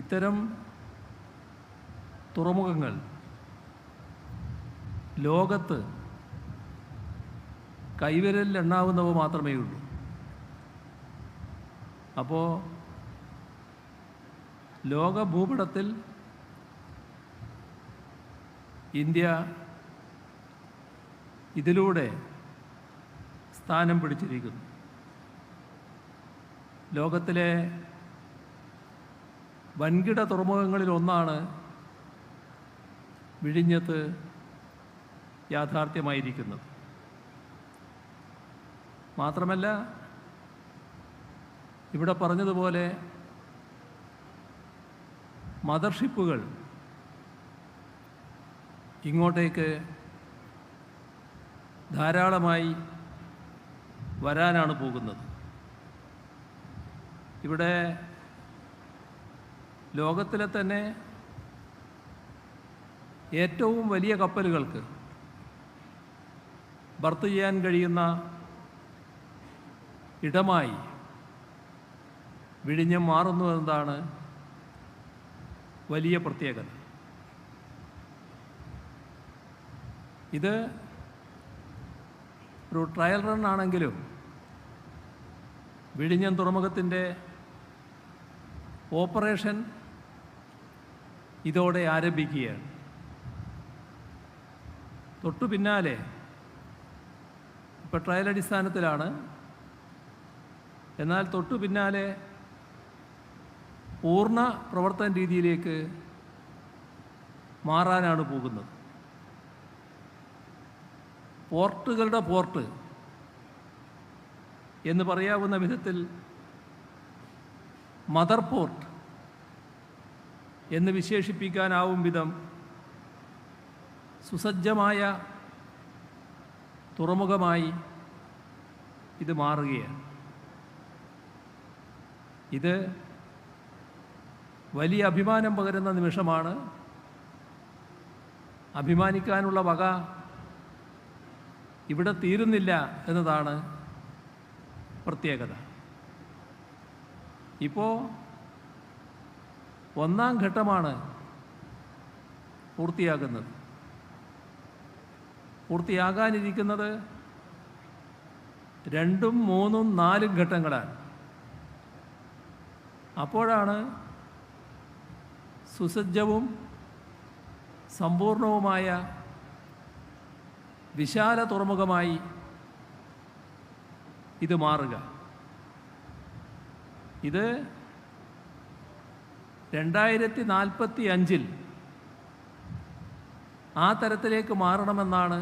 ഇത്തരം തുറമുഖങ്ങൾ ലോകത്ത് കൈവിരലിൽ എണ്ണാവുന്നവ മാത്രമേ ഉള്ളൂ. അപ്പോൾ ലോക ഭൂപടത്തിൽ ഇന്ത്യ ഇതിലൂടെ സ്ഥാനം പിടിച്ചിരിക്കുന്നു. ലോകത്തിലെ വൻകിട തുറമുഖങ്ങളിൽ ഒന്നാണ് വിഴിഞ്ഞത്ത് യാഥാർത്ഥ്യമായിരിക്കുന്നത്. മാത്രമല്ല ഇവിടെ പറഞ്ഞതുപോലെ മദർഷിപ്പുകൾ ഇങ്ങോട്ടേക്ക് ധാരാളമായി വരാനാണ് പോകുന്നത്. ഇവിടെ ലോകത്തിലെ തന്നെ ഏറ്റവും വലിയ കപ്പലുകൾക്ക് ബർത്ത് ചെയ്യാൻ കഴിയുന്ന ഇടമായി വിഴിഞ്ഞം മാറുന്നു എന്നതാണ് വലിയ പ്രത്യേകത. ഇത് ഒരു ട്രയൽ റൺ ആണെങ്കിലും വിഴിഞ്ഞം തുറമുഖത്തിന്റെ ഓപ്പറേഷൻ ഇതോടെ ആരംഭിക്കുകയാണ് തൊട്ടു പിന്നാലെ ഇപ്പോൾ ട്രയൽ അടിസ്ഥാനത്തിലാണ്. എന്നാൽ തൊട്ടു പിന്നാലെ പൂർണ പ്രവർത്തന രീതിയിലേക്ക് മാറാനാണ് പോകുന്നത്. പോർട്ടുകളുടെ പോർട്ട് എന്ന് പറയാവുന്ന വിധത്തിൽ മദർ പോർട്ട് എന്ന് വിശേഷിപ്പിക്കാനാവും വിധം സുസജ്ജമായ തുറമുഖമായി ഇത് മാറുകയാണ്. ഇത് വലിയ അഭിമാനം പകരുന്ന നിമിഷമാണ്. അഭിമാനിക്കാനുള്ള വക ഇവിടെ തീരുന്നില്ല എന്നതാണ് പ്രത്യേകത. ഇപ്പോൾ ഒന്നാം ഘട്ടമാണ് പൂർത്തിയാകുന്നത്. പൂർത്തിയാകാനിരിക്കുന്നത് രണ്ടും മൂന്നും നാലും ഘട്ടങ്ങളാണ്. അപ്പോഴാണ് സുസജ്ജവും സമ്പൂർണവുമായ വിശാല തുറമുഖമായി ഇത് മാറുക. ഇത് രണ്ടായിരത്തി നാൽപ്പത്തി അഞ്ചിൽ ആ തരത്തിലേക്ക് മാറണമെന്നാണ്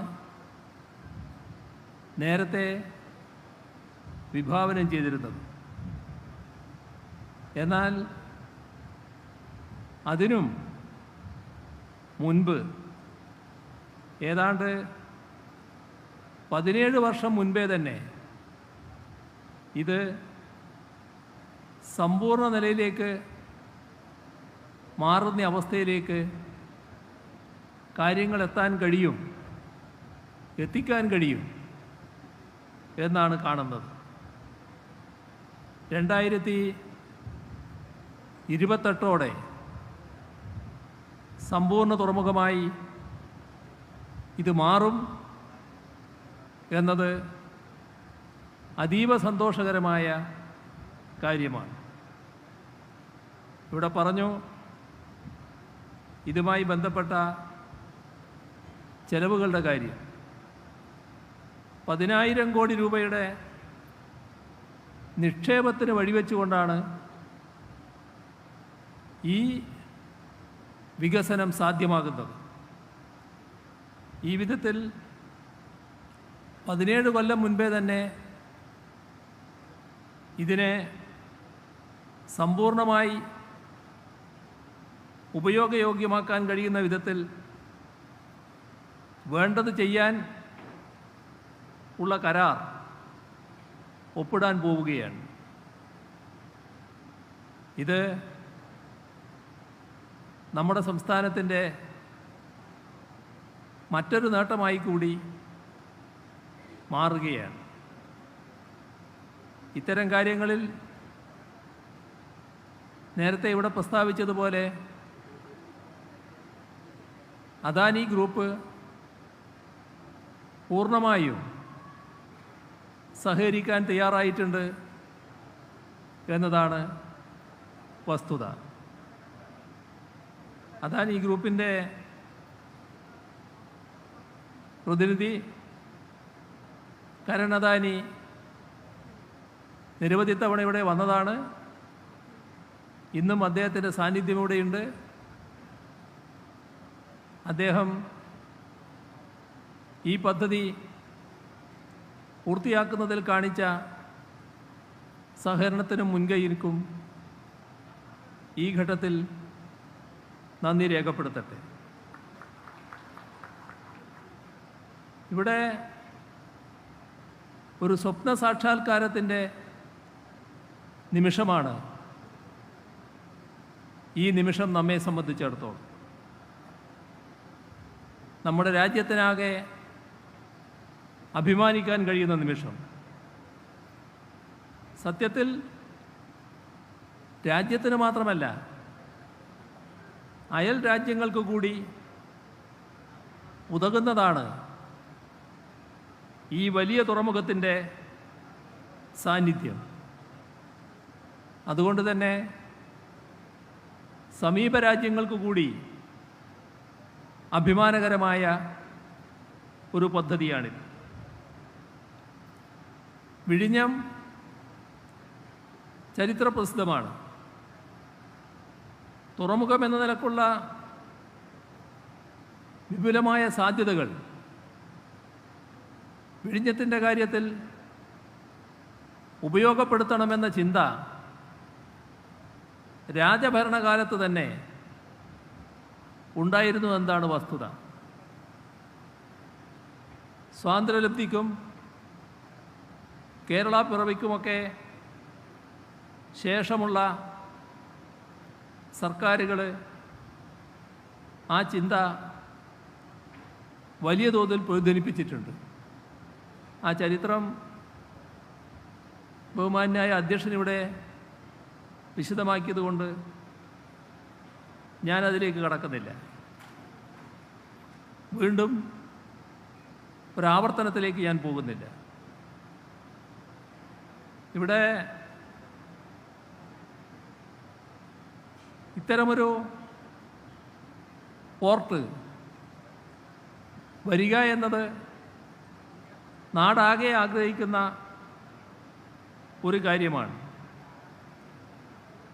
നേരത്തെ വിഭാവനം ചെയ്തിരുന്നത്. എന്നാൽ അതിനും മുൻപ് ഏതാണ്ട് പതിനേഴ് വർഷം മുൻപേ തന്നെ ഇത് സമ്പൂർണ നിലയിലേക്ക് മാറുന്ന അവസ്ഥയിലേക്ക് കാര്യങ്ങൾ എത്താൻ കഴിയും എത്തിക്കാൻ കഴിയും എന്നാണ് കാണുന്നത്. രണ്ടായിരത്തി ഇരുപത്തെട്ടോടെ സമ്പൂർണ തുറമുഖമായി ഇത് മാറും എന്നത് അതീവ സന്തോഷകരമായ കാര്യമാണ്. ഇവിടെ പറഞ്ഞു ഇതുമായി ബന്ധപ്പെട്ട ചെലവുകളുടെ കാര്യം. പതിനായിരം കോടി രൂപയുടെ നിക്ഷേപത്തിന് വഴിവെച്ചുകൊണ്ടാണ് ഈ വികസനം സാധ്യമാകുന്നത്. ഈ വിധത്തിൽ പതിനേഴ് കൊല്ലം മുൻപേ തന്നെ ഇതിനെ സമ്പൂർണമായി ഉപയോഗയോഗ്യമാക്കാൻ കഴിയുന്ന വിധത്തിൽ വേണ്ടത് ചെയ്യാൻ ഉള്ള കരാർ ഒപ്പിടാൻ പോവുകയാണ്. ഇത് നമ്മുടെ സംസ്ഥാനത്തിന്റെ മറ്റൊരു നേട്ടമായി കൂടി മാറുകയാണ്. ഇത്തരം കാര്യങ്ങളിൽ നേരത്തെ ഇവിടെ പ്രസ്താവിച്ചതുപോലെ അദാനി ഗ്രൂപ്പ് പൂർണമായും സഹകരിക്കാൻ തയ്യാറായിട്ടുണ്ട് എന്നതാണ് വസ്തുത. അദാനി ഗ്രൂപ്പിന്റെ പ്രതിനിധി കരൺ അദാനി നിരവധി തവണ ഇവിടെ വന്നതാണ്. ഇന്നും അദ്ദേഹത്തിന്റെ സാന്നിധ്യം ഇവിടെയുണ്ട്. അദ്ദേഹം ഈ പദ്ധതി പൂർത്തിയാക്കുന്നതിൽ കാണിച്ച സഹകരണത്തിനും മുൻകൈയിരിക്കും ഈ ഘട്ടത്തിൽ നന്ദി രേഖപ്പെടുത്തട്ടെ. ഇവിടെ ഒരു സ്വപ്ന സാക്ഷാത്കാരത്തിന്റെ നിമിഷമാണ് ഈ നിമിഷം നമ്മെ സംബന്ധിച്ചിടത്തോളം. നമ്മുടെ രാജ്യത്തിനാകെ അഭിമാനിക്കാൻ കഴിയുന്ന നിമിഷം. സത്യത്തിൽ രാജ്യത്തിന് മാത്രമല്ല അയൽ രാജ്യങ്ങൾക്ക് കൂടി ഉതകുന്നതാണ് ഈ വലിയ തുറമുഖത്തിന്റെ സാന്നിധ്യം. അതുകൊണ്ട് തന്നെ സമീപ രാജ്യങ്ങൾക്ക് കൂടി അഭിമാനകരമായ ഒരു പദ്ധതിയാണിത്. വിഴിഞ്ഞം ചരിത്രപ്രസിദ്ധമാണ്. തുറമുഖം എന്ന നിലക്കുള്ള വിപുലമായ സാധ്യതകൾ വിഴിഞ്ഞത്തിന്റെ കാര്യത്തിൽ ഉപയോഗപ്പെടുത്തണമെന്ന ചിന്ത രാജഭരണകാലത്ത് തന്നെ ഉണ്ടായിരുന്നു എന്താണ് വസ്തുത. സ്വാതന്ത്ര്യലബ്ധിക്കും കേരള പിറവിക്കുമൊക്കെ ശേഷമുള്ള സർക്കാരുകൾ ആ ചിന്ത വലിയ തോതിൽ പ്രതിധ്വനിപ്പിച്ചിട്ടുണ്ട്. ആ ചരിത്രം ബഹുമാന്യായ അധ്യക്ഷനിവിടെ വിശദമാക്കിയതുകൊണ്ട് ഞാനതിലേക്ക് കടക്കുന്നില്ല. വീണ്ടും ഒരാവർത്തനത്തിലേക്ക് ഞാൻ പോകുന്നില്ല. ഇവിടെ ഇത്തരമൊരു പോർട്ട് വരിക എന്നത് നാടാകെ ആഗ്രഹിക്കുന്ന ഒരു കാര്യമാണ്.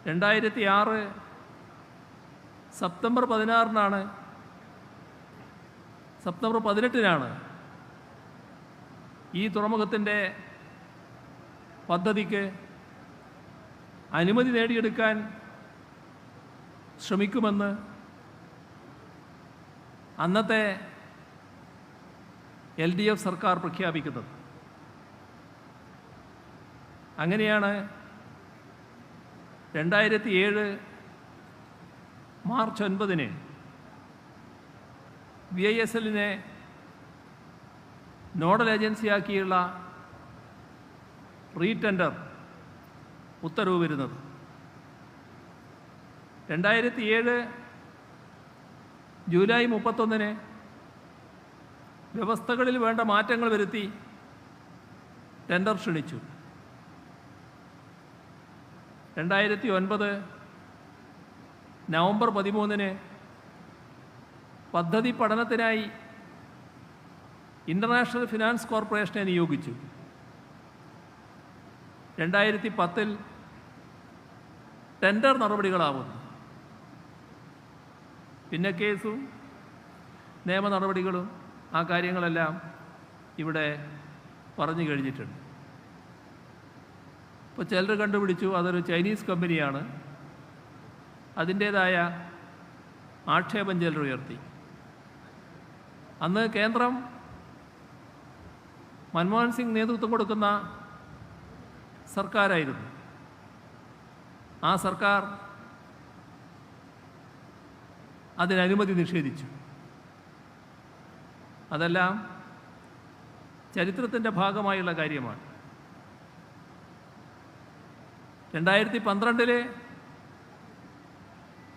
രണ്ടായിരത്തി ആറ് സെപ്റ്റംബർ പതിനാറിനാണ്. സെപ്റ്റംബർ പതിനെട്ടിനാണ് ഈ തുറമുഖത്തിന്റെ പദ്ധതിക്ക് അനുമതി നേടിയെടുക്കാൻ ശ്രമിക്കുമെന്ന് അന്നത്തെ എൽ ഡി എഫ് സർക്കാർ പ്രഖ്യാപിക്കുന്നത്. അങ്ങനെയാണ് രണ്ടായിരത്തി ഏഴ് മാർച്ച് ഒൻപതിന് വി ഐ എസ് എല്ലിനെ നോഡൽ ഏജൻസിയാക്കിയുള്ള റീടെൻഡർ ഉത്തരവ് വരുന്നത് രണ്ടായിരത്തി ഏഴ് ജൂലൈ മുപ്പത്തൊന്നിന് വ്യവസ്ഥകളിൽ വേണ്ട മാറ്റങ്ങൾ വരുത്തി ടെൻഡർ ക്ഷണിച്ചു. രണ്ടായിരത്തി ഒൻപത് നവംബർ പതിമൂന്നിന് പദ്ധതി പഠനത്തിനായി ഇന്റർനാഷണൽ ഫിനാൻസ് കോർപ്പറേഷനെ നിയോഗിച്ചു. രണ്ടായിരത്തി പത്തിൽ ടെൻഡർ നടപടികളാവുന്നു. പിന്നെ കേസും നിയമ നടപടികളും ആ കാര്യങ്ങളെല്ലാം ഇവിടെ പറഞ്ഞു കഴിഞ്ഞിട്ടുണ്ട്. ഇപ്പോൾ ചിലർ കണ്ടുപിടിച്ചു അതൊരു ചൈനീസ് കമ്പനിയാണ്. അതിന്റേതായ ആക്ഷേപം ചിലർ ഉയർത്തി അന്ന് കേന്ദ്രം മൻമോഹൻ സിംഗ് നേതൃത്വം കൊടുക്കുന്ന സർക്കാരായിരുന്നു. ആ സർക്കാർ അതിനനുമതി നിഷേധിച്ചു. അതെല്ലാം ചരിത്രത്തിന്റെ ഭാഗമായുള്ള കാര്യമാണ്. രണ്ടായിരത്തി പന്ത്രണ്ടിലെ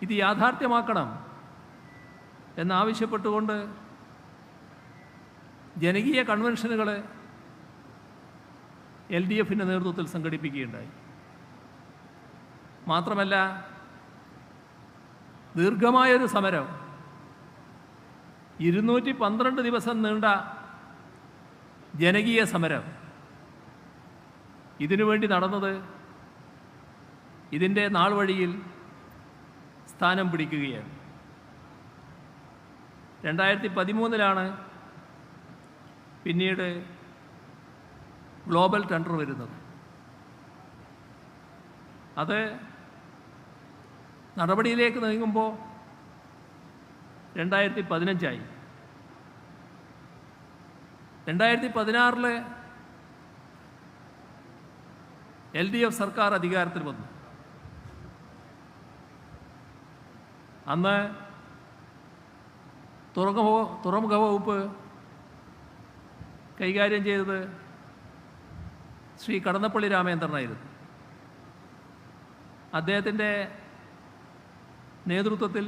ഇത് യാഥാർത്ഥ്യമാക്കണം എന്നാവശ്യപ്പെട്ടുകൊണ്ട് ജനകീയ കൺവെൻഷനുകൾ എൽ ഡി എഫിന്റെ നേതൃത്വത്തിൽ സംഘടിപ്പിക്കുകയുണ്ടായി. മാത്രമല്ല ദീർഘമായൊരു സമരം ഇരുന്നൂറ്റി പന്ത്രണ്ട് ദിവസം നീണ്ട ജനകീയ സമരം ഇതിനുവേണ്ടി നടന്നത് ഇതിന്റെ നാൾ വഴിയിൽ സ്ഥാനം പിടിക്കുകയാണ്. രണ്ടായിരത്തി പതിമൂന്നിലാണ് പിന്നീട് ഗ്ലോബൽ ടെൻഡർ വരുന്നത്. അത് നടപടിയിലേക്ക് നീങ്ങുമ്പോൾ രണ്ടായിരത്തി പതിനഞ്ചായി രണ്ടായിരത്തി പതിനാറിൽ എൽ ഡി എഫ് സർക്കാർ അധികാരത്തിൽ വന്നു. അന്ന് തുറമുഖ തുറമുഖ വകുപ്പ് കൈകാര്യം ചെയ്തത് ശ്രീ കടന്നപ്പള്ളി രാമേന്ദ്രനായിരുന്നു. അദ്ദേഹത്തിന്റെ നേതൃത്വത്തിൽ